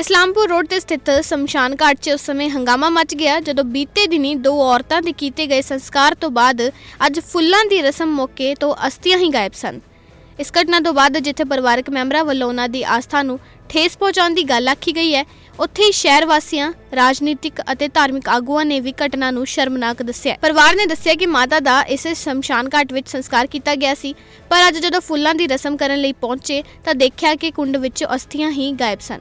Islampur road ਤੇ ਸਥਿਤ ਸ਼ਮਸ਼ਾਨ ਘਾਟ 'ਚ ਉਸ ਸਮੇਂ ਹੰਗਾਮਾ ਮਚ ਗਿਆ ਜਦੋਂ ਬੀਤੇ ਦਿਨੀ ਦੋ ਔਰਤਾਂ ਦੇ ਕੀਤੇ ਗਏ ਸੰਸਕਾਰ ਤੋਂ ਬਾਅਦ ਅੱਜ ਫੁੱਲਾਂ ਦੀ ਰਸਮ ਮੌਕੇ ਤੋਂ ਅਸਥੀਆਂ ਹੀ ਗਾਇਬ ਸਨ। ਇਸ ਘਟਨਾ ਤੋਂ ਬਾਅਦ ਜਿੱਥੇ ਪਰਿਵਾਰਕ ਮੈਂਬਰਾਂ ਵੱਲੋਂ ਉਹਨਾਂ ਦੀ ਆਸਥਾ ਨੂੰ ਠੇਸ ਪਹੁੰਚਾਉਣ ਦੀ ਗੱਲ ਆਖੀ ਗਈ ਹੈ, ਉੱਥੇ ਹੀ ਸ਼ਹਿਰ ਵਾਸੀਆਂ, ਰਾਜਨੀਤਿਕ ਅਤੇ ਧਾਰਮਿਕ ਆਗੂਆਂ ਨੇ ਵੀ ਘਟਨਾ ਨੂੰ ਸ਼ਰਮਨਾਕ ਦੱਸਿਆ। ਪਰਿਵਾਰ ਨੇ ਦੱਸਿਆ ਕਿ ਮਾਤਾ ਦਾ ਇਸੇ ਸ਼ਮਸ਼ਾਨ ਘਾਟ ਵਿੱਚ ਸੰਸਕਾਰ ਕੀਤਾ ਗਿਆ ਸੀ, ਪਰ ਅੱਜ ਜਦੋਂ ਫੁੱਲਾਂ ਦੀ ਰਸਮ ਕਰਨ ਲਈ ਪਹੁੰਚੇ ਤਾਂ ਦੇਖਿਆ ਕਿ ਕੁੰਡ ਵਿੱਚ ਅਸਥੀਆਂ ਹੀ ਗਾਇਬ ਸਨ।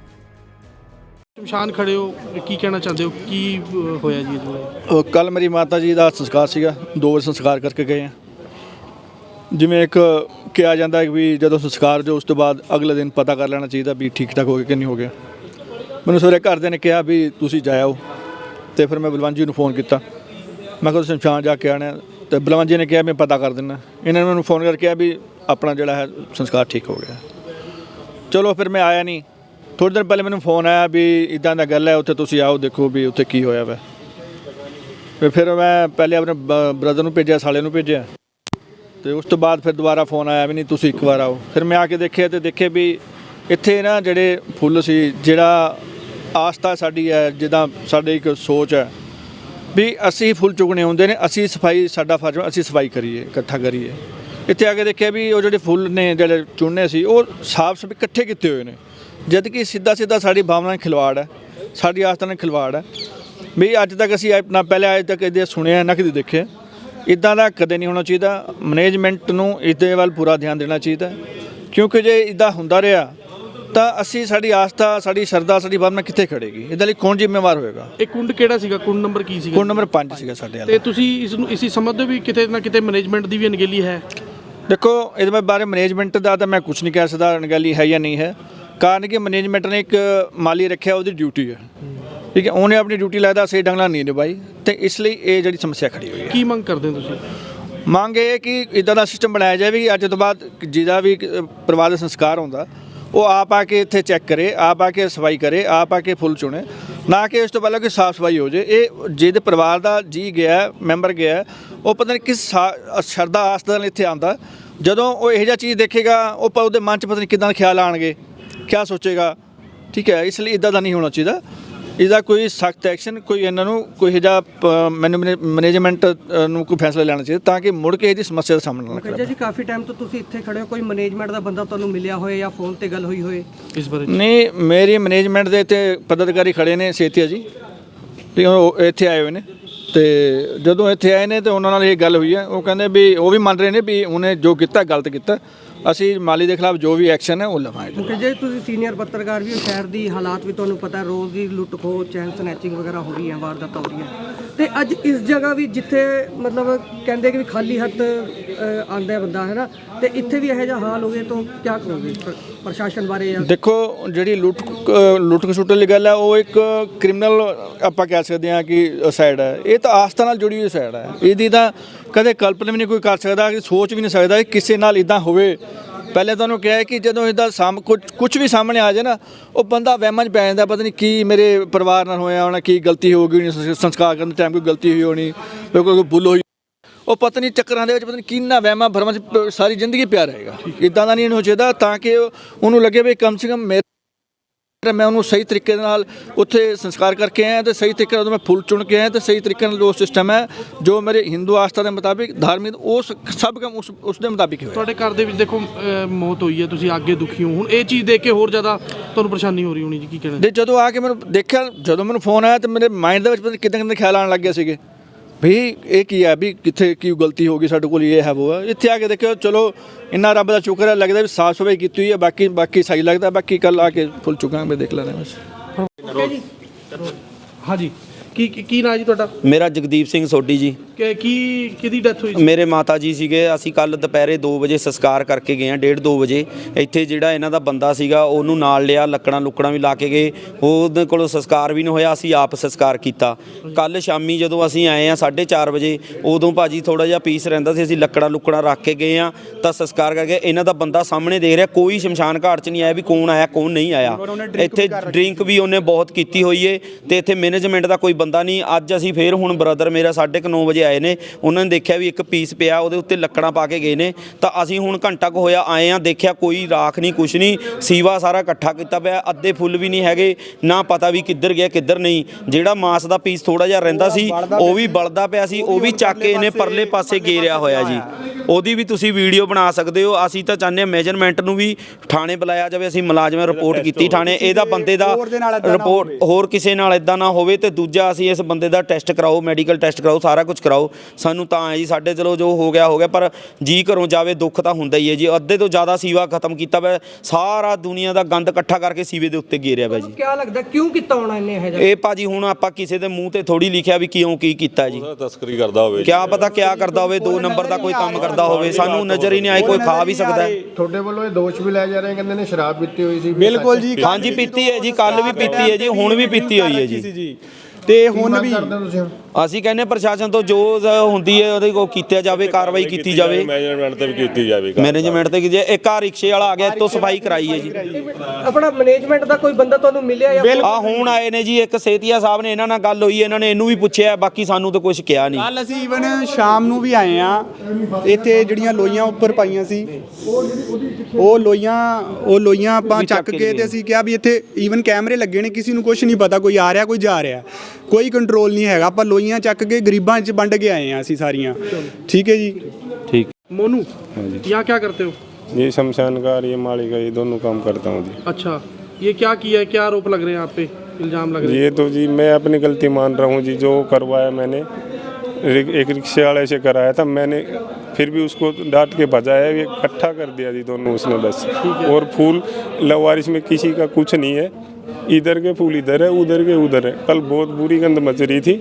ਸ਼ਮਸ਼ਾਨ ਖੜੇ ਹੋ, ਕੀ ਕਹਿਣਾ ਚਾਹੁੰਦੇ ਹੋ? ਕੀ ਹੋਇਆ ਜੀ ਇਹਦੇ ਕੱਲ ਮੇਰੀ ਮਾਤਾ ਜੀ ਦਾ ਸੰਸਕਾਰ ਸੀਗਾ, ਦੋ ਵਾਰ ਸੰਸਕਾਰ ਕਰਕੇ ਗਏ ਆ। ਜਿਵੇਂ ਇੱਕ ਕਿਹਾ ਜਾਂਦਾ ਹੈ ਵੀ ਜਦੋਂ ਸੰਸਕਾਰ ਜੋ ਉਸ ਤੋਂ ਬਾਅਦ ਅਗਲੇ ਦਿਨ ਪਤਾ ਕਰ ਲੈਣਾ ਚਾਹੀਦਾ ਵੀ ਠੀਕ ਠਾਕ ਹੋ ਗਿਆ ਕਿ ਨਹੀਂ ਹੋ ਗਿਆ ਮੈਨੂੰ ਸਵੇਰੇ ਘਰਦਿਆਂ ਨੇ ਕਿਹਾ ਵੀ ਤੁਸੀਂ ਜਾਇਓ ਤੇ ਫਿਰ ਮੈਂ ਬਲਵੰਤ ਜੀ ਨੂੰ ਫੋਨ ਕੀਤਾ। ਮੈਂ ਕਿਹਾ ਸ਼ਮਸ਼ਾਨ ਜਾ ਕੇ ਆਣਾ ਤੇ ਬਲਵੰਤ ਜੀ ਨੇ ਕਿਹਾ ਮੈਂ ਪਤਾ ਕਰ ਦਿੰਦਾ। ਇਹਨਾਂ ਨੇ ਮੈਨੂੰ ਫੋਨ ਕਰਕੇ ਕਿਹਾ ਵੀ ਆਪਣਾ ਜਿਹੜਾ ਹੈ ਸੰਸਕਾਰ ਠੀਕ ਹੋ ਗਿਆ। ਚਲੋ ਫਿਰ ਮੈਂ ਆਇਆ ਨਹੀਂ। ਥੋੜੀ ਦਿਨ ਪਹਿਲੇ ਮੈਨੂੰ ਫੋਨ ਆਇਆ ਵੀ ਇਦਾਂ ਦਾ ਗੱਲ ਹੈ, ਉੱਥੇ ਤੁਸੀਂ ਆਓ, ਦੇਖੋ ਵੀ ਉੱਥੇ ਕੀ ਹੋਇਆ ਵਾ। ਫਿਰ ਮੈਂ ਪਹਿਲੇ ਆਪਣੇ ਬ੍ਰਦਰ ਨੂੰ ਭੇਜਿਆ, ਸਾਲੇ ਨੂੰ ਭੇਜਿਆ। ਤੇ ਉਸ ਤੋਂ ਬਾਅਦ ਫਿਰ ਦੁਬਾਰਾ ਫੋਨ ਆਇਆ ਵੀ ਨਹੀਂ, ਤੁਸੀਂ ਇੱਕ ਵਾਰ ਆਓ। ਫਿਰ ਮੈਂ ਆ ਕੇ ਦੇਖਿਆ ਤੇ ਦੇਖਿਆ ਵੀ ਇੱਥੇ ਨਾ ਜਿਹੜੇ ਫੁੱਲ ਸੀ, ਜਿਹੜਾ ਆਸਥਾ ਸਾਡੀ ਹੈ, ਜਿੱਦਾਂ ਸਾਡੀ ਇੱਕ ਸੋਚ ਹੈ ਵੀ ਅਸੀਂ ਫੁੱਲ ਚੁਗਣੇ ਹੁੰਦੇ ਨੇ, ਅਸੀਂ ਸਫ਼ਾਈ, ਸਾਡਾ ਫਰਜ਼ ਅਸੀਂ ਸਫ਼ਾਈ ਕਰੀਏ, ਇਕੱਠਾ ਕਰੀਏ। ਇੱਥੇ ਆ ਕੇ ਦੇਖਿਆ ਵੀ ਉਹ ਜਿਹੜੇ ਫੁੱਲ ਨੇ, ਜਿਹੜੇ ਚੁਣਨੇ ਸੀ, ਉਹ ਸਾਫ਼ ਸਫ਼ਾਈ ਇਕੱਠੇ ਕੀਤੇ ਹੋਏ ਨੇ। ਜਦ ਕਿ ਸਿੱਧਾ ਸਿੱਧਾ ਸਾਡੀ ਭਾਵਨਾ ਨਾਲ ਖਿਲਵਾੜ ਹੈ ਸਾਡੀ ਆਸਥਾ ਨਾਲ ਖਿਲਵਾੜ ਹੈ। ਵੀ ਅੱਜ ਤੱਕ ਅਸੀਂ ਨਾ ਪਹਿਲੇ ਅੱਜ ਤੱਕ ਇਹਦੇ ਸੁਣਿਆ ਨਾ ਕਦੇ ਦੇਖਿਆ। ਇਦਾਂ ਦਾ ਕਦੇ ਨਹੀਂ ਹੋਣਾ ਚਾਹੀਦਾ। ਮੈਨੇਜਮੈਂਟ ਨੂੰ ਇਹਦੇ ਵੱਲ ਪੂਰਾ ਧਿਆਨ ਦੇਣਾ ਚਾਹੀਦਾ ਕਿਉਂਕਿ ਜੇ ਇਦਾਂ ਹੁੰਦਾ ਰਿਹਾ ਤਾਂ ਅਸੀਂ ਸਾਡੀ ਆਸਥਾ ਸਾਡੀ ਸ਼ਰਧਾ ਸਾਡੀ ਭਾਵਨਾ ਕਿੱਥੇ ਖੜੇਗੀ ਇਹਦੇ ਲਈ ਕੌਣ ਜ਼ਿੰਮੇਵਾਰ ਹੋਏਗਾ? ਇਹ ਕੁੰਡ ਕਿਹੜਾ ਸੀਗਾ? ਕੁੰਡ ਨੰਬਰ ਕੀ ਸੀਗਾ? ਕੋਡ ਨੰਬਰ 5 ਸੀਗਾ ਸਾਡੇ ਵਾਲਾ। ਤੇ ਤੁਸੀਂ ਇਸ ਨੂੰ ਇਸੀ ਸਮਝਦੇ ਹੋ ਵੀ ਕਿਤੇ ਨਾ ਕਿਤੇ ਮੈਨੇਜਮੈਂਟ ਦੀ ਵੀ ਅਣਗਹਿਲੀ ਹੈ? ਦੇਖੋ ਇਹਦੇ ਬਾਰੇ ਮੈਨੇਜਮੈਂਟ ਦਾ ਤਾਂ ਮੈਂ ਕੁਝ ਨਹੀਂ ਕਹਿ ਸਕਦਾ ਅਣਗਹਿਲੀ ਹੈ ਜਾਂ ਨਹੀਂ ਹੈ। ਕਾਰਨ ਕਿ ਮੈਨੇਜਮੈਂਟ ਨੇ ਇੱਕ ਮਾਲੀ ਰੱਖਿਆ ਉਹਦੀ ਡਿਊਟੀ ਹੈ। ਠੀਕ ਹੈ ਉਹਨੇ ਆਪਣੀ ਡਿਊਟੀ ਲੱਗਦਾ ਸਹੀ ਢੰਗ ਨਾਲ ਨਹੀਂ ਨਿਭਾਈ ਤੇ ਇਸ ਲਈ ਇਹ ਜਿਹੜੀ ਸਮੱਸਿਆ ਖੜੀ ਹੋਈ ਹੈ। ਕੀ ਮੰਗ ਕਰਦੇ ਹੋ ਤੁਸੀਂ? ਮੰਗ ਇਹ ਕਿ ਇਦਾਂ ਦਾ ਸਿਸਟਮ ਬਣਾਇਆ ਜਾਵੇ ਕਿ ਅੱਜ ਤੋਂ ਬਾਅਦ ਜਿਹਦਾ ਵੀ ਪਰਿਵਾਰ ਦਾ ਸੰਸਕਾਰ ਹੁੰਦਾ ਉਹ ਆਪ ਆ ਕੇ ਇੱਥੇ ਚੈੱਕ ਕਰੇ ਆਪ ਆ ਕੇ ਸਫ਼ਾਈ ਕਰੇ ਆਪ ਆ ਕੇ ਫੁੱਲ ਚੁਣੇ। ਨਾ ਕਿ ਇਸ ਤੋਂ ਪਹਿਲਾਂ ਕਿ ਸਾਫ਼ ਸਫ਼ਾਈ ਹੋ ਜੇ। ਇਹ ਜਿਹਦੇ ਪਰਿਵਾਰ ਦਾ ਜੀ ਗਿਆ ਮੈਂਬਰ ਗਿਆ ਉਹ ਪਤਾ ਨਹੀਂ ਕਿਸ ਸਾ- ਸ਼ਰਧਾ ਆਸਥਾ ਨਾਲ ਇੱਥੇ ਆਂਦਾ ਜਦੋਂ ਉਹ ਇਹੋ ਜਿਹਾ ਚੀਜ਼ ਦੇਖੇਗਾ ਉਹ ਪ- ਉਹਦੇ ਮਨ 'ਚ ਪਤਾ ਨਹੀਂ ਕਿਦਾਂ ਖਿਆਲ ਆਣਗੇ ਕਿਆ ਸੋਚੇਗਾ? ਠੀਕ ਹੈ ਇਸ ਲਈ ਇਦਾਂ ਦਾ ਨਹੀਂ ਹੋਣਾ ਚਾਹੀਦਾ। ਇਹਦਾ ਕੋਈ ਸਖਤ ਐਕਸ਼ਨ ਕੋਈ ਇਹਨਾਂ ਨੂੰ ਕੋਈ ਇਹੋ ਜਿਹਾ ਪ- ਮੈਨੂੰ ਮੈਨੇਜਮੈਂਟ ਨੂੰ ਕੋਈ ਫੈਸਲਾ ਲੈਣਾ ਚਾਹੀਦਾ ਤਾਂ ਕਿ ਮੁੜ ਕੇ ਇਹਦੀ ਸਮੱਸਿਆ ਦਾ ਸਾਹਮਣਾ ਨਾ ਕਰੇ। ਜੀ ਕਾਫੀ ਟਾਈਮ ਤੋਂ ਤੁਸੀਂ ਇੱਥੇ ਖੜੇ ਹੋ ਕੋਈ ਮੈਨੇਜਮੈਂਟ ਦਾ ਬੰਦਾ ਤੁਹਾਨੂੰ ਮਿਲਿਆ ਹੋਏ ਜਾਂ ਫੋਨ ਤੇ ਗੱਲ ਹੋਈ ਹੋਏ? ਇਸ ਬਾਰੇ ਨਹੀਂ ਮੇਰੀ ਮੈਨੇਜਮੈਂਟ ਦੇ ਤੇ ਪਦਾਧਿਕਾਰੀ ਖੜੇ ਨੇ ਸੇਤੀਆ ਜੀ। ਤੇ ਉਹ ਇੱਥੇ ਆਏ ਹੋਏ ਨੇ। ਤੇ ਜਦੋਂ ਇੱਥੇ ਆਏ ਨੇ ਤੇ ਉਹਨਾਂ ਨਾਲ ਇਹ ਗੱਲ ਹੋਈ ਹੈ ਉਹ ਕਹਿੰਦੇ ਵੀ ਉਹ ਵੀ ਮੰਨ ਰਹੇ ਨੇ ਵੀ ਉਹਨੇ ਜੋ ਕੀਤਾ ਗਲਤ ਕੀਤਾ। ਅਸੀਂ ਮਾਲੀ ਦੇ ਖਿਲਾਫ ਜੋ ਵੀ ਐਕਸ਼ਨ ਹੈ ਉਹ ਲਵਾਂਗੇ। ਮੁਖਰਜੀ ਜੇ ਤੁਸੀਂ ਸੀਨੀਅਰ ਪੱਤਰਕਾਰ ਵੀ ਹੋ ਸ਼ਹਿਰ ਦੀ ਹਾਲਾਤ ਵੀ ਤੁਹਾਨੂੰ ਪਤਾ ਰੋਜ਼ ਦੀ ਲੁੱਟ ਖੋਹ ਚੈਨ ਸਨੈਚਿੰਗ ਵਗੈਰਾ ਹੋ ਰਹੀ ਹੈ ਵਾਰਦਾਤਾਂ ਹੋ ਰਹੀਆਂ। ਤੇ ਅੱਜ ਇਸ ਜਗ੍ਹਾ ਵੀ ਜਿੱਥੇ ਮਤਲਬ ਕਹਿੰਦੇ ਕਿ ਵੀ ਖਾਲੀ ਹੱਥ ਅ, ਆਂਦਾ ਬੰਦਾ ਹੈ ਨਾ? ਤੇ ਇੱਥੇ ਵੀ ਇਹੋ ਜਿਹਾ ਹਾਲ ਹੋ ਗਿਆ ਤਾਂ ਕੀ ਕਰੋਗੇ ਪ੍ਰਸ਼ਾਸਨ ਬਾਰੇ? ਦੇਖੋ ਜਿਹੜੀ ਲੁੱਟ ਅ, ਲੁੱਟ ਖਸੁੱਟ ਵਾਲੀ ਗੱਲ ਹੈ ਉਹ ਇੱਕ ਕ੍ਰਿਮੀਨਲ ਆਪਾਂ ਕਹਿ ਸਕਦੇ ਹਾਂ ਕਿ ਸਾਈਡ ਹੈ ਇਹ ਤਾਂ ਆਸਥਾ ਨਾਲ ਜੁੜੀ ਹੋਈ ਸਾਈਡ ਹੈ ਇਹਦੀ ਤਾਂ ਕਦੇ ਕਲਪਨਾ ਵੀ ਨਹੀਂ ਕੋਈ ਕਰ ਸਕਦਾ ਕਿ ਸੋਚ ਵੀ ਨਹੀਂ ਸਕਦਾ ਕਿ ਕਿਸੇ ਨਾਲ ਇਦਾਂ ਹੋਵੇ। ਪਹਿਲੇ ਤੁਹਾਨੂੰ ਕਿਹਾ ਕਿ ਜਦੋਂ ਇਹਦਾ ਸਾਮ ਕੁਝ ਕੁਝ ਵੀ ਸਾਹਮਣੇ ਆ ਜਾਏ ਨਾ ਉਹ ਬੰਦਾ ਵਹਿਮਾਂ 'ਚ ਪੈ ਜਾਂਦਾ ਪਤਾ ਨਹੀਂ ਕੀ ਮੇਰੇ ਪਰਿਵਾਰ ਨਾਲ ਹੋਇਆ ਹੋਣਾ ਕੀ ਗਲਤੀ ਹੋ ਗਈ ਹੋਣੀ ਸੰਸਕਾਰ ਕਰਨ ਦੇ ਟਾਈਮ ਕੋਈ ਗਲਤੀ ਹੋਈ ਹੋਣੀ ਕੋਈ ਕੋਈ ਭੁੱਲ ਹੋਈ ਉਹ ਪਤਾ ਨਹੀਂ ਚੱਕਰਾਂ ਦੇ ਵਿੱਚ ਪਤਾ ਨਹੀਂ ਕਿੰਨਾ ਵਹਿਮਾਂ ਭਰਮਾਂ 'ਚ ਸਾਰੀ ਜ਼ਿੰਦਗੀ ਪਿਆ ਰਹੇਗਾ। ਇਦਾਂ ਦਾ ਨਹੀਂ ਇਹਨੂੰ ਚਾਹੀਦਾ ਤਾਂ ਕਿ ਉਹ- ਉਹਨੂੰ ਲੱਗੇ ਵੀ ਕਮ ਸੇ ਕਮ ਮੈਂ ਉਹਨੂੰ ਸਹੀ ਤਰੀਕੇ ਦੇ ਨਾਲ ਉੱਥੇ ਸੰਸਕਾਰ ਕਰਕੇ ਆਇਆ ਤੇ ਸਹੀ ਤਰੀਕੇ ਨਾਲ ਮੈਂ ਫੁੱਲ ਚੁਣ ਕੇ ਆਇਆ ਤੇ ਸਹੀ ਤਰੀਕੇ ਨਾਲ ਜੋ ਸਿਸਟਮ ਹੈ ਜੋ ਮੇਰੇ ਹਿੰਦੂ ਆਸਥਾ ਦੇ ਮੁਤਾਬਿਕ ਧਾਰਮਿਕ ਉਸ ਸਭ ਕੰਮ ਉਸ ਉਸ ਦੇ ਮੁਤਾਬਿਕ ਹੋਇਆ। ਤੁਹਾਡੇ ਘਰ ਦੇ ਵਿੱਚ ਦੇਖੋ ਮੌਤ ਹੋਈ ਹੈ ਤੁਸੀਂ ਅੱਗੇ ਦੁਖੀ ਹੋ। ਹੁਣ ਇਹ ਚੀਜ਼ ਦੇਖ ਕੇ ਹੋਰ ਜ਼ਿਆਦਾ ਤੁਹਾਨੂੰ ਪਰੇਸ਼ਾਨੀ ਹੋ ਰਹੀ ਹੋਣੀ ਜੀ ਕੀ ਕਹਿਣਾ ਦੇ ਜਦੋਂ ਆ ਕੇ ਮੈਨੂੰ ਦੇਖਿਆ ਜਦੋਂ ਮੈਨੂੰ ਫੋਨ ਆਇਆ ਤੇ ਮੇਰੇ ਮਾਈਂਡ ਦੇ ਵਿੱਚ ਪਤਾ ਕਿਦਾਂ ਕਿਦਾਂ ਖਿਆਲ ਆਉਣ ਲੱਗ ਗਏ ਸੀਗੇ। ਵੀ ਇਹ ਕੀ ਹੈ ਵੀ ਕਿੱਥੇ ਕੀ ਗਲਤੀ ਹੋ ਗਈ ਸਾਡੇ ਕੋਲ, ਇਹ ਹੈ ਉਹ ਹੈ। ਇੱਥੇ ਆ ਕੇ ਦੇਖਿਓ, ਚਲੋ, ਇੰਨਾ ਰੱਬ ਦਾ ਸ਼ੁਕਰ ਹੈ, ਲੱਗਦਾ ਵੀ ਸਾਫ਼ ਸਫ਼ਾਈ ਕੀਤੀ ਹੋਈ ਹੈ, ਬਾਕੀ ਬਾਕੀ ਸਹੀ ਲੱਗਦਾ, ਬਾਕੀ ਕੱਲ ਆ ਕੇ ਫੁੱਲ ਚੁੱਕਾਂਗੇ, ਦੇਖ ਲੈਣਾ ਬਸ। ਹਾਂਜੀ। ਕੀ ਕੀ- ਕੀ ਨਾਂ ਜੀ ਤੁਹਾਡਾ? ਮੇਰਾ ਜਗਦੀਪ ਸਿੰਘ ਸੋਢੀ ਜੀ। ਕਿ ਕੀ ਕਿਹਦੀ ਡੈਥ ਹੋਈ ਸੀ? ਮੇਰੇ ਮਾਤਾ ਜੀ ਸੀਗੇ। ਅਸੀਂ ਕੱਲ ਦੁਪਹਿਰੇ 2 ਵਜੇ ਸੰਸਕਾਰ ਕਰਕੇ ਗਏ ਆ 1:30 2 ਵਜੇ। ਇੱਥੇ ਜਿਹੜਾ ਇਹਨਾਂ ਦਾ ਬੰਦਾ ਸੀਗਾ ਉਹਨੂੰ ਨਾਲ ਲਿਆ ਲੱਕੜਾਂ ਲੁੱਕੜਾਂ ਵੀ ਲਾ ਕੇ ਗਏ। ਉਹਦੇ ਕੋਲੋਂ ਸੰਸਕਾਰ ਵੀ ਨਹੀਂ ਹੋਇਆ ਅਸੀਂ ਆਪ ਸੰਸਕਾਰ ਕੀਤਾ। ਕੱਲ ਸ਼ਾਮੀ ਜਦੋਂ ਅਸੀਂ ਆਏ ਆ 4:30 ਵਜੇ ਉਦੋਂ ਭਾਜੀ ਥੋੜਾ ਜਿਹਾ ਪੀਸ ਰਹਿੰਦਾ ਸੀ ਅਸੀਂ ਲੱਕੜਾਂ ਲੁੱਕੜਾਂ ਰੱਖ ਕੇ ਗਏ ਆ ਤਾਂ ਸੰਸਕਾਰ ਕਰਕੇ ਇਹਨਾਂ ਦਾ ਬੰਦਾ ਸਾਹਮਣੇ ਦੇਖ ਰਿਹਾ ਕੋਈ ਸ਼ਮਸ਼ਾਨ ਘਾਟ 'ਚ ਨਹੀਂ ਆਇਆ ਵੀ ਕੌਣ ਆਇਆ ਕੌਣ ਨਹੀਂ ਆਇਆ। ਇੱਥੇ ਡਰਿੰਕ ਵੀ ਉਹਨੇ ਬਹੁਤ ਕੀਤੀ ਹੋਈ ਏ ਤੇ ਇੱਥੇ ਮੈਨੇਜਮੈਂਟ ਦਾ ਕੋਈ ਬੰਦਾ ਬੰਦਾ ਨਹੀਂ। ਅੱਜ ਅਸੀਂ ਫੇਰ ਹੁਣ ਬ੍ਰਦਰ ਮੇਰਾ 9:30 ਵਜੇ ਆਏ ਨੇ। ਉਹਨਾਂ ਨੇ ਦੇਖਿਆ ਵੀ ਇੱਕ ਪੀਸ ਪਿਆ ਉਹਦੇ ਉੱਤੇ ਲੱਕੜਾਂ ਪਾ ਕੇ ਗਏ ਨੇ। ਤਾਂ ਅਸੀਂ ਹੁਣ ਘੰਟਾ ਕੁ ਹੋਇਆ ਆਏ ਆ ਦੇਖਿਆ ਕੋਈ ਰਾਖ ਨਹੀਂ ਕੁਛ ਨਹੀਂ। ਸੀਵਾ ਸਾਰਾ ਇਕੱਠਾ ਕੀਤਾ ਪਿਆ ਅੱਧੇ ਫੁੱਲ ਵੀ ਨਹੀਂ ਹੈਗੇ। ਨਾ ਪਤਾ ਵੀ ਕਿੱਧਰ ਗਿਆ ਕਿੱਧਰ ਨਹੀਂ। ਜਿਹੜਾ ਮਾਸ ਦਾ ਪੀਸ ਥੋੜਾ ਜਿਹਾ ਰਹਿੰਦਾ ਸੀ ਉਹ ਵੀ ਬਲਦਾ ਪਿਆ ਸੀ ਉਹ ਵੀ ਚੱਕ ਕੇ ਇਹਨੇ ਪਰਲੇ ਪਾਸੇ ਗੇਰਿਆ ਹੋਇਆ ਜੀ। ਉਹਦੀ ਵੀ ਤੁਸੀਂ ਵੀਡੀਓ ਬਣਾ ਸਕਦੇ ਹੋ। ਅਸੀਂ ਤਾਂ ਚਾਹੁੰਦੇ ਹਾਂ ਮੈਜਰਮੈਂਟ ਨੂੰ ਵੀ ਥਾਣੇ ਬੁਲਾਇਆ ਜਾਵੇ ਅਸੀਂ ਮੁਲਾਜ਼ਮਾਂ ਰਿਪੋਰਟ ਕੀਤੀ ਥਾਣੇ। ਇਹਦਾ ਬੰਦੇ ਦਾ ਰਿਪੋਰਟ ਹੋਰ ਕਿਸੇ ਨਾਲ ਇਦਾਂ ਨਾ ਹੋਵੇ ਤੇ ਦੂਜਾ ਅਸੀਂ ਇਸ ਬੰਦੇ ਦਾ ਟੈਸਟ ਕਰਾਓ ਮੈਡੀਕਲ ਟੈਸਟ ਕਰਾਓ ਸਾਰਾ ਕੁਝ ਕਰਾਓ ਸਾਨੂੰ ਤਾਂ ਹੈ ਜੀ ਸਾਡੇ ਚਲੋ ਜੋ ਹੋ ਗਿਆ ਹੋ ਗਿਆ ਪਰ ਜੀ ਘਰੋਂ ਜਾਵੇ ਦੁੱਖ ਤਾਂ ਹੁੰਦਾ ਹੀ ਹੈ ਜੀ। ਅੱਧੇ ਤੋਂ ਜ਼ਿਆਦਾ ਸੀਵਾ ਖਤਮ ਕੀਤਾ ਪਿਆ ਸਾਰਾ ਦੁਨੀਆ ਦਾ ਗੰਦ ਇਕੱਠਾ ਕਰਕੇ ਸੀਵੇ ਦੇ ਉੱਤੇ ਗੇਰਿਆ ਪਿਆ ਜੀ। ਕੀ ਲੱਗਦਾ ਕਿਉਂ ਕੀਤਾ ਹੋਣਾ ਇਹਨੇ ਇਹ ਜਿਹਾ? ਇਹ ਭਾਜੀ ਹੁਣ ਆਪਾਂ ਕਿਸੇ ਦੇ ਮੂੰਹ ਤੇ ਥੋੜੀ ਲਿਖਿਆ ਵੀ ਕਿਉਂ ਕੀ ਕੀਤਾ ਜੀ। ਤਸਕਰੀ ਕਰਦਾ ਹੋਵੇ ਕਿਆ ਪਤਾ ਕਿਆ ਕਰਦਾ ਹੋਵੇ ਦੋ ਨੰਬਰ ਦਾ ਕੋਈ ਕੰਮ ਕਰਦਾ ਹੋਵੇ ਸਾਨੂੰ ਨਜ਼ਰ ਹੀ ਨਹੀਂ ਆਏ ਕੋਈ ਖਾ ਵੀ ਸਕਦਾ। ਹੈ ਤੁਹਾਡੇ ਵੱਲੋਂ ਇਹ ਦੋਸ਼ ਵੀ ਲਾਏ ਜਾ ਰਹੇ ਕਹਿੰਦੇ ਨੇ ਸ਼ਰਾਬ ਪੀਤੀ ਹੋਈ ਸੀ ਬਿਲਕੁਲ ਜੀ ਹਾਂਜੀ ਪੀਤੀ ਹੈ ਜੀ ਕੱਲ ਵੀ ਪੀਤੀ ਹੈ ਜੀ ਹੁਣ ਵੀ ਪੀਤੀ ਹੋਈ ਹੈ ਜੀ। ਤੇ ਹੁਣ ਵੀ ਕਰਦੇ ਹੋ ਤੁਸੀਂ ਹੁਣ? ਅਸੀਂ ਕਹਿੰਦੇ ਪ੍ਰਸ਼ਾਸਨ ਤੋਂ ਜੋ ਹੁੰਦੀ ਹੈ ਉਹਦੇ ਕੋ ਕੀਤਾ ਜਾਵੇ ਕਾਰਵਾਈ ਕੀਤੀ ਜਾਵੇ। ਮੈਨੇਜਮੈਂਟ ਤੇ ਵੀ ਕੀਤੀ ਜਾਵੇ। ਮੈਨੇਜਮੈਂਟ ਤੇ ਕਿ ਜੇ ਇੱਕ ਆ ਰਿਕਸ਼ੇ ਵਾਲਾ ਆ ਗਿਆ ਇੱਥੋਂ ਸਫ਼ਾਈ ਕਰਾਈ ਹੈ ਜੀ। ਆਪਣਾ ਮੈਨੇਜਮੈਂਟ ਦਾ ਕੋਈ ਬੰਦਾ ਤੁਹਾਨੂੰ ਮਿਲਿਆ ਜਾਂ ਆ ਹੁਣ ਆਏ ਨੇ ਜੀ ਇੱਕ ਸੇਤੀਆ ਸਾਹਿਬ ਨੇ ਇਹਨਾਂ ਨਾਲ ਗੱਲ ਹੋਈ ਇਹਨਾਂ ਨੇ ਇਹਨੂੰ ਵੀ ਪੁੱਛਿਆ ਬਾਕੀ ਸਾਨੂੰ ਤਾਂ ਕੁਝ ਕਿਹਾ ਨਹੀਂ। ਕੱਲ ਅਸੀਂ ਇਵਨ ਸ਼ਾਮ ਨੂੰ ਵੀ ਆਏ ਆ ਇੱਥੇ ਜਿਹੜੀਆਂ ਲੋਈਆਂ ਉੱਪਰ ਪਾਈਆਂ ਸੀ ਉਹ ਲੋਈਆਂ ਉਹ ਲੋਈਆਂ ਆਪਾਂ ਚੱਕ ਕੇ ਤੇ ਅਸੀਂ ਕਿਹਾ ਵੀ ਇੱਥੇ ਈਵਨ ਕੈਮਰੇ ਲੱਗੇ ਨੇ ਕਿਸੇ ਨੂੰ ਕੁਝ ਨਹੀਂ ਪਤਾ ਕੋਈ ਆ ਰਿਹਾ ਕੋਈ ਜਾ ਰਿਹਾ। ਕੋਈ ਕੰਟਰੋਲ ਨਹੀਂ ਹੈਗਾ ਆਪਾਂ ਲੋਈਆਂ ਚੱਕ ਕੇ ਗਰੀਬਾਂ 'ਚ ਵੰਡ ਕੇ ਆਏ ਆ ਅਸੀਂ ਸਾਰੀਆਂ ਠੀਕ ਹੈ ਜੀ ਠੀਕ मोनू यहाँ क्या करते हो ये शमशान का और ये माली का ये दोनों काम करता हूँ जी अच्छा ये क्या किया है क्या आरोप लग रहे हैं आप पे इल्जाम लग रहे हैं ये तो जी मैं अपनी गलती मान रहा हूँ जी जो करवाया मैंने रि- एक रिक्शे वाले से कराया था मैंने फिर भी उसको डांट के बजाया ये इकट्ठा कर दिया जी दोनों उसने बस और फूल लवारिश में किसी का कुछ नहीं है इधर के फूल इधर है उधर के उधर है कल बहुत बुरी गंद मच रही थी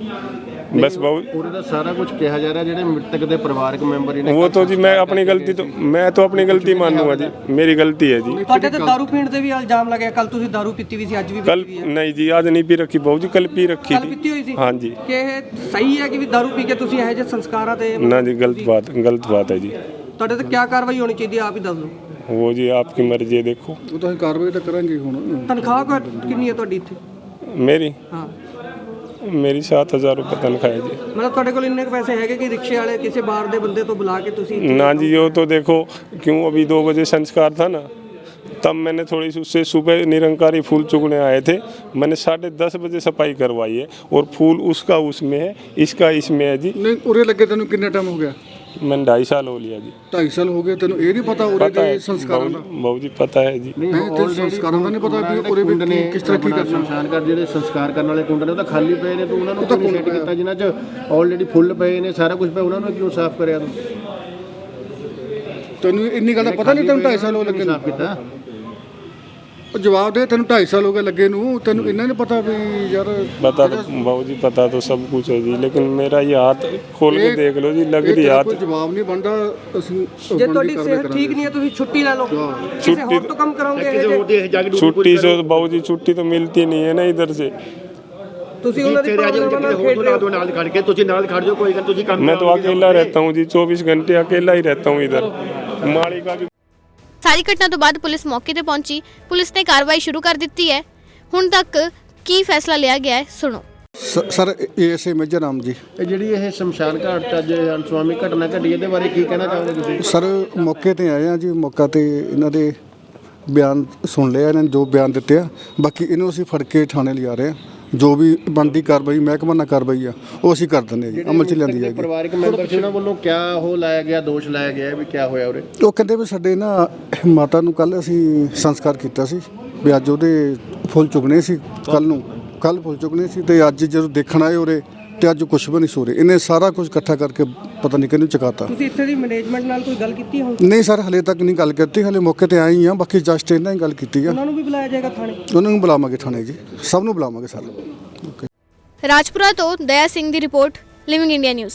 बस बहुत ਪੂਰੇ ਦਾ ਸਾਰਾ ਕੁਝ ਕਿਹਾ ਜਾ ਰਿਹਾ ਜਿਹੜੇ ਮ੍ਰਿਤਕ ਦੇ ਪਰਿਵਾਰਕ ਮੈਂਬਰ ਹੀ ਨੇ वो तो जी मैं अपनी गलती तो मैं तो अपनी गलती मानूंगा जी मेरी गलती है जी ਤੁਹਾਡੇ ਤੇ ਦਾਰੂ ਪੀਣ ਦੇ ਵੀ ਇਲਜ਼ਾਮ ਲੱਗਿਆ ਕੱਲ ਤੁਸੀਂ ਦਾਰੂ ਪੀਤੀ ਵੀ ਸੀ ਅੱਜ ਵੀ कल ਪੀਤੀ ਵੀ ਹੈ नहीं जी आज नहीं पी रखी बहू जी कल पी रखी ਕੱਲ ਪੀਤੀ ਹੋਈ थी ਸੀ हाँ जी ਕਿ ਇਹ ਸਹੀ ਹੈ ਕਿ ਵੀ ਦਾਰੂ ਪੀ ਕੇ ਤੁਸੀਂ ਇਹੋ ਜਿਹੇ ਸੰਸਕਾਰਾਂ ਤੇ ना जी गलत बात गलत बात है जी ਤੁਹਾਡੇ ਤੇ ਕੀ ਕਾਰਵਾਈ ਹੋਣੀ ਚਾਹੀਦੀ ਹੈ ਆਪ ਹੀ ਦੱਸ ਦਿਓ वो जी आपकी मर्जी है देखो ਉਹ ਤਾਂ ਅਸੀਂ ਕਾਰਵਾਈ ਤਾਂ ਕਰਾਂਗੇ ਹੁਣ ਤਨਖਾਹ ਕੁ- ਕਿੰਨੀ ਹੈ ਤੁਹਾਡੀ ਇੱਥੇ मेरी ਹਾਂ मेरी सात हजार रुपये तनख्वाह है जी ਮਤਲਬ ਤੁਹਾਡੇ ਕੋਲ ਇੰਨੇ ਕੁ ਪੈਸੇ ਹੈਗੇ ਕਿ ਰਿਕਸ਼ੇ ਵਾਲੇ ਕਿਸੇ ਬਾਹਰ ਦੇ ਬੰਦੇ ਤੋਂ ਬੁਲਾ ਕੇ ਤੁਸੀਂ ना जी वो तो देखो क्यों अभी दो बजे संस्कार था ना तब मैंने थोड़ी सी उससे सुबह निरंकारी फूल चुगने आए थे मैंने साढ़े दस बजे सफाई करवाई है और फूल उसका उसमें है इसका इसमें है जी ਨਹੀਂ ਉਰੇ ਲੱਗੇ ਤੈਨੂੰ ਕਿੰਨਾ ਟਾਈਮ ਹੋ ਗਿਆ ਮੈਨੂੰ 2.5 ਸਾਲ ਹੋ ਲਿਆ ਜੀ। 2.5 ਸਾਲ ਹੋ ਗਏ ਤੈਨੂੰ ਇਹ ਨਹੀਂ ਪਤਾ ਉਰੇ ਦੇ ਹੈ ਦਾ? ਬਹੁਤ ਜੀ ਪਤਾ ਹੈ ਜੀ। ਨਹੀਂ ਨਹੀਂ, ਸੰਸਕਾਰਾਂ ਦਾ ਨਹੀਂ ਪਤਾ ਵੀ ਉਰੇ ਵੀ ਨੇ, ਕਿਸ ਤਰ੍ਹਾਂ ਕੀ ਆਪਣਾ ਕਰਨਾ। ਸ਼ਮਸ਼ਾਨ ਜਿਹੜੇ ਸੰਸਕਾਰ ਕਰਨ ਵਾਲੇ ਕੁੰਡ ਉਹ ਤਾਂ ਖਾਲੀ ਪਏ ਨੇ ਤੂੰ ਉਹਨਾਂ ਨੂੰ ਕਿਉਂ ਸੈੱਟ ਕੀਤਾ ਜਿਨ੍ਹਾਂ 'ਚ ਆਲਰੇਡੀ ਫੁੱਲ ਪਏ ਨੇ ਸਾਰਾ ਕੁਝ ਪਿਆ ਉਹਨਾਂ ਨੂੰ ਕਿਉਂ ਸਾਫ਼ ਕਰਿਆ ਤੂੰ? ਤੈਨੂੰ ਇੰਨੀ ਗੱਲ ਪਤਾ ਨਹੀਂ ਤੈਨੂੰ 2.5 ਸਾਲ ਹੋ ਲੱਗੇ ਨੂੰ। ਸਾਫ਼ ਕੀਤਾ? ਉਹ ਜਵਾਬ ਦੇ ਤੈਨੂੰ 2.5 ਸਾਲ ਹੋ ਗਏ ਲੱਗੇ ਨੂੰ ਤੈਨੂੰ ਇੰਨਾ ਨਹੀਂ पता ਵੀ ਯਾਰ पता तो बहू जी पता तो सब कुछ है जी लेकिन मेरा ये हाथ खोल के ਇਹ- देख लो जी लग ਇਹ रही ਤੇਰਾ हाथ ਕੋਈ ਜਵਾਬ ਨਹੀਂ ਬਣਦਾ ਅਸੀਂ ਜੇ ਤੁਹਾਡੀ ਸਿਹਤ ਠੀਕ ਨਹੀਂ ਹੈ ਤੁਸੀਂ ਛੁੱਟੀ ਲੈ ਲਓ ਕਿਸੇ ਹੋਰ ਤੋਂ ਕੰਮ ਕਰਾਉਂਗੇ ਇਹ ਕਿਸੇ ਜਿਹੇ? ਹੋਰ ਦੀ ਇਹ ਜਾ ਕੇ छुट्टी से तो बहू जी छुट्टी तो मिलती नहीं है ना इधर से ਤੁਸੀਂ ਉਹਨਾਂ ਦੀ ਤੇਰੇ ਅੱਜ ਪ੍ਰੋਬਲਮ ਨਾਲ ਹੋਰ ਖੇਡ ਤੋਂ ਰਹੇ ਲਾ ਹੋ ਦੋ ਨਾਲ ਖੜ ਕੇ ਤੁਸੀਂ ਨਾਲ ਖੜ ਜਾਓ ਕੋਈ ਗੱਲ ਤੁਸੀਂ ਕੰਮ मैं तो अकेला रहता हूँ जी चौबीस घंटे अकेला ही रहता हूँ इधर माली का भी ਸਾਰੀ ਘਟਨਾ ਤੋਂ ਬਾਅਦ ਪੁਲਿਸ ਮੌਕੇ ਤੇ ਪਹੁੰਚੀ। ਪੁਲਿਸ ਨੇ ਕਾਰਵਾਈ ਸ਼ੁਰੂ ਕਰ ਦਿੱਤੀ ਹੈ। ਹੁਣ ਤੱਕ ਕੀ ਫੈਸਲਾ ਲਿਆ ਗਿਆ ਹੈ ਸੁਣੋ। Sir ASA major Ram ji. ਇਹ ਜਿਹੜੀ ਇਹ ਸ਼ਮਸ਼ਾਨ ਘਾਟ 'ਚ ਅੱਜ ਅਨਸਵਾਮੀ ਘਟਨਾ ਘਟੀ ਇਹਦੇ ਬਾਰੇ ਕੀ ਕਹਿਣਾ ਚਾਹੋਗੇ ਤੁਸੀਂ? ਸਰ ਮੌਕੇ ਤੇ ਆਏ ਆ ਜੀ ਮੌਕਾ ਤੇ ਇਹਨਾਂ ਦੇ ਬਿਆਨ ਸੁਣ ਲਿਆ ਇਹਨਾਂ ਨੇ ਜੋ ਬਿਆਨ ਦਿੱਤੇ ਆ। ਬਾਕੀ ਇਹਨੂੰ ਅਸੀਂ ਫੜ ਕੇ ਥਾਣੇ ਲਿਆ ਰਹੇ ਆ ਜੋ ਵੀ ਬਣਦੀ ਕਾਰਵਾਈ ਮਹਿਕਮਾ ਨਾਲ ਕਾਰਵਾਈ ਆ ਉਹ ਅਸੀਂ ਕਰ ਦਿੰਦੇ ਆ ਜੀ ਅਮਲ ਚ ਲਿਆਂਦੀ ਜਾਏਗੀ ਪਰਿਵਾਰਕ ਮੈਂਬਰ ਸੀ ਉਹਨਾਂ ਵੱਲੋਂ ਕਿਆ ਉਹ ਲਾਇਆ ਗਿਆ ਦੋਸ਼ ਲਾਇਆ ਗਿਆ ਵੀ ਕਿਆ ਹੋਇਆ ਉਰੇ? ਉਹ ਕਹਿੰਦੇ ਵੀ ਸਾਡੇ ਨਾ ਮਾਤਾ ਨੂੰ ਕੱਲ ਅਸੀਂ ਸੰਸਕਾਰ ਕੀਤਾ ਸੀ ਵੀ ਅੱਜ ਉਹਦੇ ਫੁੱਲ ਚੁਗਣੇ ਸੀ ਕੱਲ ਨੂੰ ਕੱਲ ਫੁੱਲ ਚੁਗਣੇ ਸੀ ਤੇ ਅੱਜ ਜਦੋਂ ਦੇਖਣ ਆਏ ਉਰੇ ਤੇ ਅੱਜ ਕੁਝ ਵੀ ਨਹੀਂ ਸੋਰੇ ਇਹਨੇ ਸਾਰਾ ਕੁਝ ਇਕੱਠਾ ਕਰਕੇ ਪਤਾ ਨਹੀਂ ਕਿਹਨੂੰ ਚਕਾਤਾ। ਤੁਸੀਂ ਇੱਥੇ ਦੀ ਮੈਨੇਜਮੈਂਟ ਨਾਲ ਕੋਈ ਗੱਲ ਕੀਤੀ ਹੁਣ ਨਹੀਂ ਸਰ ਹਲੇ ਤੱਕ ਨਹੀਂ ਗੱਲ ਕੀਤੀ। ਹਲੇ ਮੌਕੇ ਤੇ ਆਏ ਹੀ ਆ ਬਾਕੀ ਜਸਟ ਇਹਨਾਂ ਹੀ ਗੱਲ ਕੀਤੀ ਆ। ਉਹਨਾਂ ਨੂੰ ਵੀ ਬੁਲਾਇਆ ਜਾਏਗਾ ਥਾਣੇ? ਉਹਨਾਂ ਨੂੰ ਬੁਲਾਵਾਂਗੇ ਥਾਣੇ ਜੀ। ਸਭ ਨੂੰ ਬੁਲਾਵਾਂਗੇ ਸਰ। ਰਾਜਪੁਰਾ ਤੋਂ ਦਇਆ ਸਿੰਘ ਦੀ ਰਿਪੋਰਟ ਲਿਵਿੰਗ ਇੰਡੀਆ ਨਿਊਜ਼